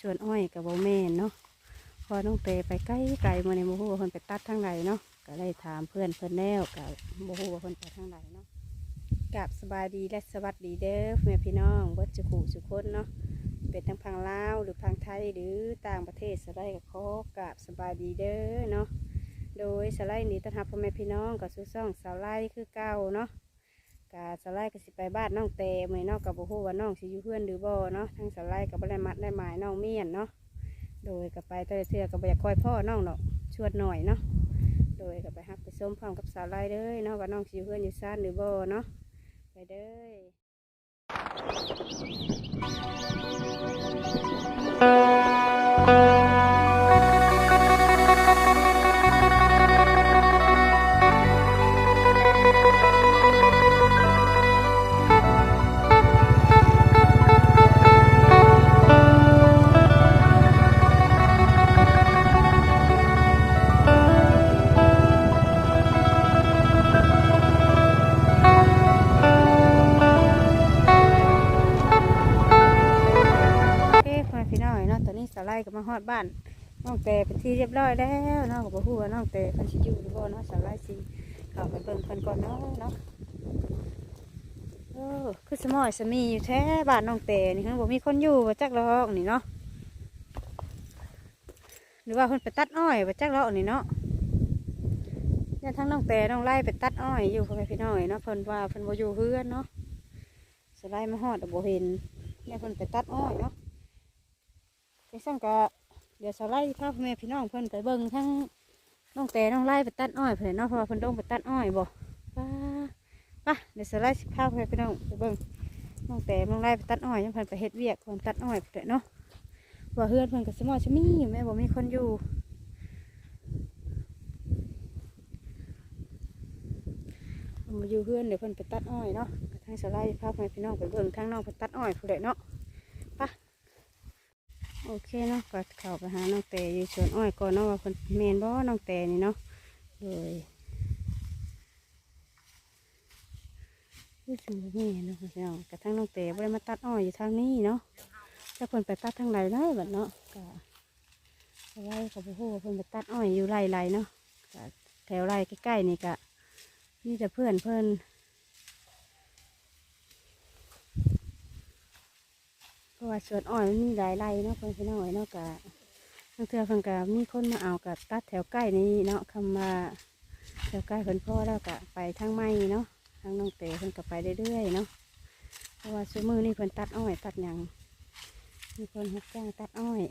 ส่วนอ้อยกับโบแม่นเนาะพอน้องเตไปใกล้ไกลมาในโมโหว่าเพิ่นไปตัดทางไหนเนาะก็เลยถามเพื่อนเพื่อนแนวกับโมโหว่าเพิ่นไปทางไหนเนาะกับสบายดีและสวัสดีเด้อแม่พี่น้องเบิดจุขูสุคนเนาะเป็นทั้งพังลาวหรือพังไทยหรือต่างประเทศสไลด์กับขอกับสบายดีเด้อเนาะโดยสไลด์นี้ต้อนรับพ่อแม่พี่น้องกับสู้ซ่องสาวไล่คือเก่าเนาะ กาสไลด์ก็สิไปบ้านน้องเตเมื่อนอกกับบุฮูว่าน้องสิอยู่เพื่อนหรือบ่เนาะทั้งสไลด์กับบได้มัดได้หมายน้องเมียนเนาะโดยกับไปแต่เทือกับอยากคอยพ่อน้องเนาะชวดหน่อยเนาะโดยกับไปฮับไปส้มพร้อมกับสไลด์เด้อเนาะว่าน้องสิอยู่เพื่อนอยู่ซ่านหรือบ่เนาะไปเด้อโอ มาฮอดบ้านน้องเตเป็นที่เรียบร้อยแล้วเนาะกับบุฮูว่าน้องเตเพิ่นสิอยู่หรือบ่เนาะสาวไลด์สิเข้าไปเบิ่งเพิ่นก่อนเนาะเนาะเออคือสมอยสมีอยู่แท้บ้านน้องเตนี่คือบ่มีคนอยู่บ่จักหรอกนี่เนาะหรือว่าเพิ่นไปตัดอ้อยบ่จักหรอกนี่เนาะเนี่ยทั้งน้องเตน้องไล่ไปตัดอ้อยอยู่พ่อแม่พี่น้องเนาะเพิ่นว่าเพิ่นบ่อยู่เฮือนเนาะสไลด์มาฮอดบ่เห็นเนี่ยเพิ่นไปตัดอ้อยเนาะ จังซั่นก็เดี๋ยวสไลด์พาพ่อแม่พี่น้องเพิ่นไปเบิ่งทั้งน้องเตน้องไล่ไปตัดอ้อยเพิ่นเนาะเพราะว่าเพิ่นต้องไปตัดอ้อยบ่ป้าปะเดี๋ยวสไลด์สิพาไปพี่น้องไปเบิ่งน้องแต่น้องไล่ไปตัดอ้อยยังเพิ่นไปเฮ็ดเวียกเพิ่นตัดอ้อยไปเนาะว่าเฮือนเพิ่นก็สมอชะมีอยู่แม่บ่มีคนอยู่มาอยู่เฮือนเดี๋ยวเพิ่นไปตัดอ้อยเนาะก็ทางสไลด์พาไปพี่น้องไปเบิ่งทางน้องไปตัดอ้อยผู้ใดเนาะ โอเคเนาะก็เข้าไปหาน้องแต่อยู่สวนอ้อยก่อนเนาะว่าเพิ่นแม่นบ่น้องแต่นี่เนาะโดยคือถึงนี่เนาะพี่น้องกระทั่งน้องเต๋บ่ได้มาตัดอ้อยอยู่ทางนี้เนาะถ้าเพิ่นไปตัดทางไหนได้บัดเนาะก็เอาไว้เขาบ่ฮู้ว่าเพิ่นไปตัดอ้อยอยู่ไร่ๆเนาะแถวไร่ใกล้ๆนี่ก็มีแต่เพื่อนเพิ่อน เพราะว่าสวนอ้อยมันมีหลายไร่เนาะเพิ่นพี่น้อยเนาะก็บางเทื่อเพิ่นก็มีคนมาเอากับตัดแถวใกล้นี้เนาะคำว่าแถวใกล้เพิ่นพ่อแล้วก็ไปทางไม้เนาะทางน้องเต๋เพิ่นก็ไปเรื่อยๆเนาะเพราะว่าซื้อมือนี่เพิ่นตัดอ้อยตัดหยังมีคนรับจ้างตัดอ้อย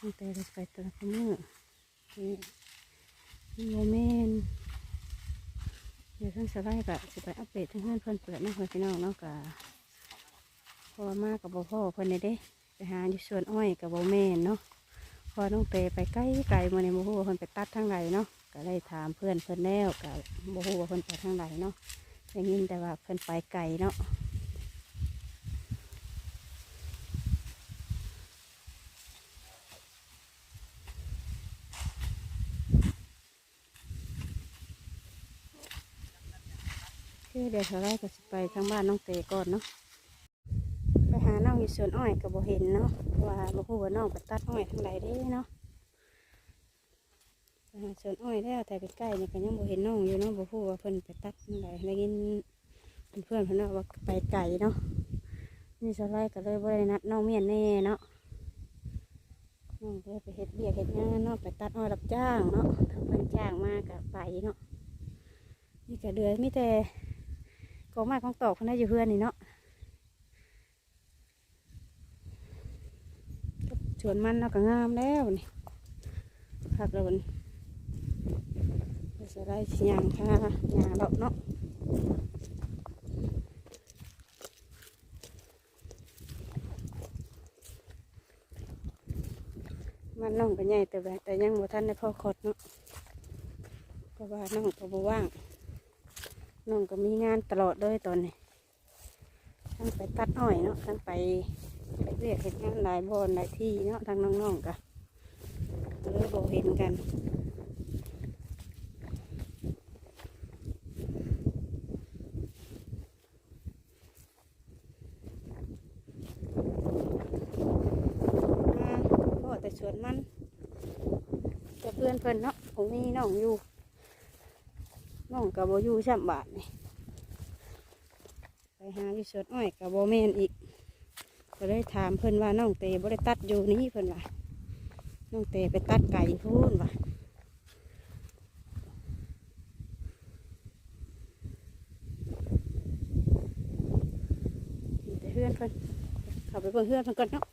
น้องเต๋ก็ไปตัดมือนี่นี่โมเมนเดี๋ยวท่านสไลด์ก็สิไปอัปเดตทั้งเพื่อนเพิ่อนเปิดเนาะเพื่อนพี่น้องเนาะกะ ราะว่ามากกับบ่พ่อเพิ่นนี่เด้ไปหาอยู่สวนอ้อยกับบ่แม่นเนาะพอน้องเตไปใกล้ไกลมาในโมโหว่าเพิ่นไปตัดทางไหนเนาะก็เลยถามเพื่อนเพื่อนแนวกับโมโหว่าเพื่อนไปทางไหนเนาะได้ยินแต่ว่าเพื่อนไปไกลเนาะคือเดี๋ยวเท่าไรก็สิไปทางบ้านน้องเตก่อนเนาะไปหาน้องอยู่ สวนอ้อยก็บ่เห็นเนาะเพราะว่าโมโหว่าน้องไปตัดอ้อยทางไหนเด้เนาะสวนอ้อยแล้วแต่ใกล้นี่ก็ยังบ่เห็นน้องอยู่เนาะบ่ฮู้ว่าเพิ่นไปตัดจั่งใดได้ยินเพื่อนเพิ่นเนว่าไปไกลเนาะนี่สไลด์ก็เลยบ่ได้นัดน้องเมียนแน่เนาะน้องเลยไปเฮ็ดเบียกเฮ็ดงานเนาะไปตัดอ้อยรับจ้างเนาะถ้าเพิ่นจ้างมาก็ไปเนาะนี่ก็เดือยมีแต่กองไม้ของตอกคนได้อยู่เพื่อนนี่เนาะ สวนมันเนาก็งามแล้วนี่พักแล้วมันจะได้สิยางค่ะยางดอกเนาะมันน้องก็ใหญ่แต่แบบแต่ยังบ่ทันได้พ่อขดเนาะเพราะว่าน้องก็บ่ว่างน้องก็มีงานตลอดเลยตอนนี้ทั้งไปตัดอ้อยเนาะทั้งไป เรียกเห็นงานหลายบอนหลายที่เนาะทางน้องๆก็ก็เลยบ่เห็นกันสวนมันกับเพื่อนเพิ่อนเนาะผมมีน้องอยู่น้องกับโบอยู่ช่ำบาทนี่ไปหาอยู่สวนอ้อยกับโบแมนอีก ก็เลยถามเพื่อนว่าน้องเตบ่ได้ตัดอยู่นี่เพื่อนว่าน้องเตไปตัดไก่พูนว่ะเพื่อนเพื่อนขับไปเบิ่งเพื่อนเพื่อนก่อนเนาะ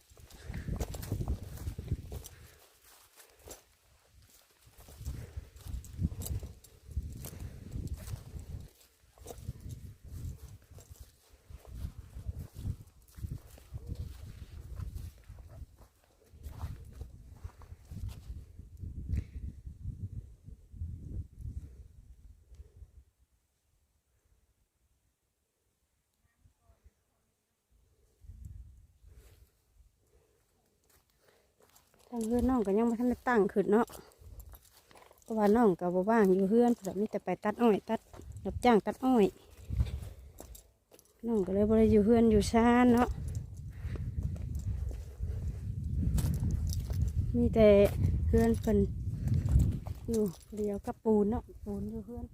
ทางเพื่อนน้องก็ยังไม่ทันได้ตั้งขึ้นเนาะเพราะว่าน้องก็บว่างอยู่เพื่อนแบบนี้แต่ไปตัดอ้อย ตัดรับจ้างตัดอ้อยน้องก็เลยบ่ได้อยู่เพื่อนอยู่ชานเนาะมีแต่เพื่อนเพิ่นอยู่เดียวกับปูนเนาะปูนอยู่เพื่อน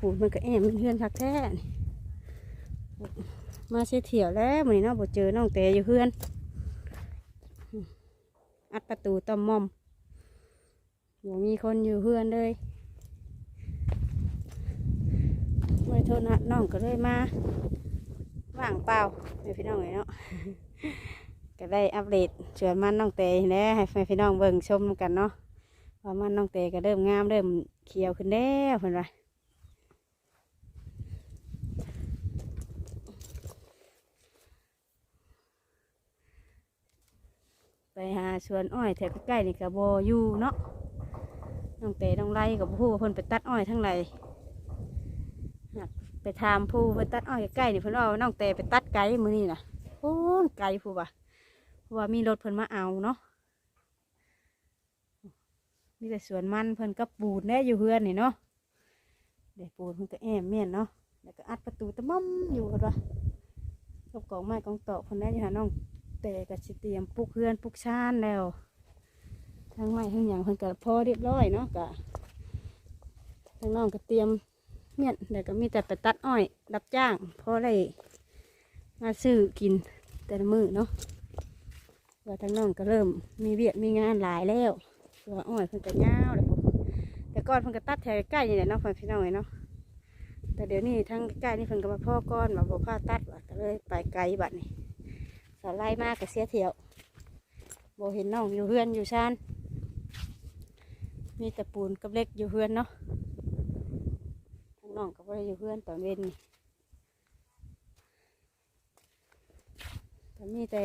ปูนมันก็แอมเป็นเพื่อนคักแท้ มาเสียเที่ยวแล้วมือนี้เนาะบ่เจอน้องแต่อยู่เพื่อน อัดประตูตอมมอมบ่มีคนอยู่เพื่อนเลยเมื่อโทษนะน้องก็เลยมาว่างเปล่าให้พี่น้องเลยเนาะก็ได้อัปเดตชิญมันน้องเตยแหล้วให้พี่น้องเบิ่งชมกันเนาะว่ามันน้องเตยก็เริ่มงามเริ่มเขียวขึ้นแล้วเพิ่อนว่า หาสวนอ้อยแถวใกล้ๆนี่กับโบอยู่เนาะน้องเตน้องไล่กับผู้เพิ่นไปตัดอ้อยทั้งไรหักไปถามผู้เพิ่นตัดอ้อยใกล้ๆนี่เพิ่นว่าน้องเตไปตัดไก่มื้อนี้น่ะโอ้ยไก่ผู้ว่าว่ามีรถเพิ่นมาเอาเนาะมีแต่สวนมันเพิ่นก็ปูนแน่อยู่เฮือนนี่เนาะเดี๋ยวปูนเพิ่นก็แอมเมียนเนาะแล้วก็อัดประตูตะม่อมอยู่เพิ่นว่ากับกองไม้กองตอกเพิ่นแน่อยู่หาน้อง แต่ก็สิเตรียมปลูกเพื่อนปลูกชานแล้วทั้งไม้ทั้งอย่างเพิ่นก็พอเรียบร้อยเนาะก็ทั้งน้องก็เตรียมเมียแล้วก็มีแต่ไปตัดอ้อยรับจ้างพอได้มาซื้อกินแต่ละมือเนาะว่าทั้งน้องก็เริ่มมีเวียกมีงานหลายแล้วตัวอ้อยเพิ่นก็ยาวเลยผมแต่ก่อนเพิ่นก็ตัดแถวใกล้นี่แหละเนาะเพิ่นพี่น้องเอ้ยเนาะแต่เดี๋ยวนี้ทั้งใกล้นี่เพิ่นก็มาพ่อก้อนมาบ่พาตัดว่าก็เลยไปไกลบัดนี้ สาวไล่มากกับเสียเทียวโบเห็นน้องอยู่เฮือนอยู่ชานมีแต่ปูนกับเล็กอยู่เฮือนเนาะทั้งน้องกับอะไรอยู่เฮือนตอนเว้นนี่แต่มีแต่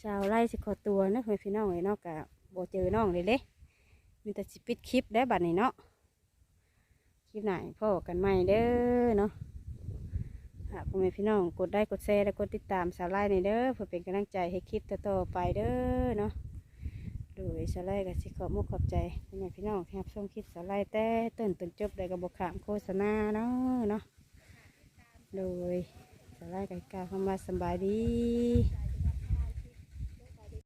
ชาวไร่สิขอตัวนะเพื่อนพี่น้องเลยเนาะกับโบเจอน้องเลยเด้มีแต่สิปิดคลิปได้บัดนี้เนาะคลิปไหนพ่อกันใหม่เด้อเนาะ หากพ่อแม่พี่น้องกดได้กดแชร์และกดติดตามสาไล่ในเด้อเพื่อเป็นกำลังใจให้คลิปต่อๆไปเด้อเนาะโดยสาไล่ก็สิขอบมุกขอบใจพ่อแม่พี่น้องที่รับชมคลิปสาไล่แต่ต้นจนจบได้กับบขามโฆษณาเนาะเนาะโดยสาไล่ก็กาวคำว่าสบายดี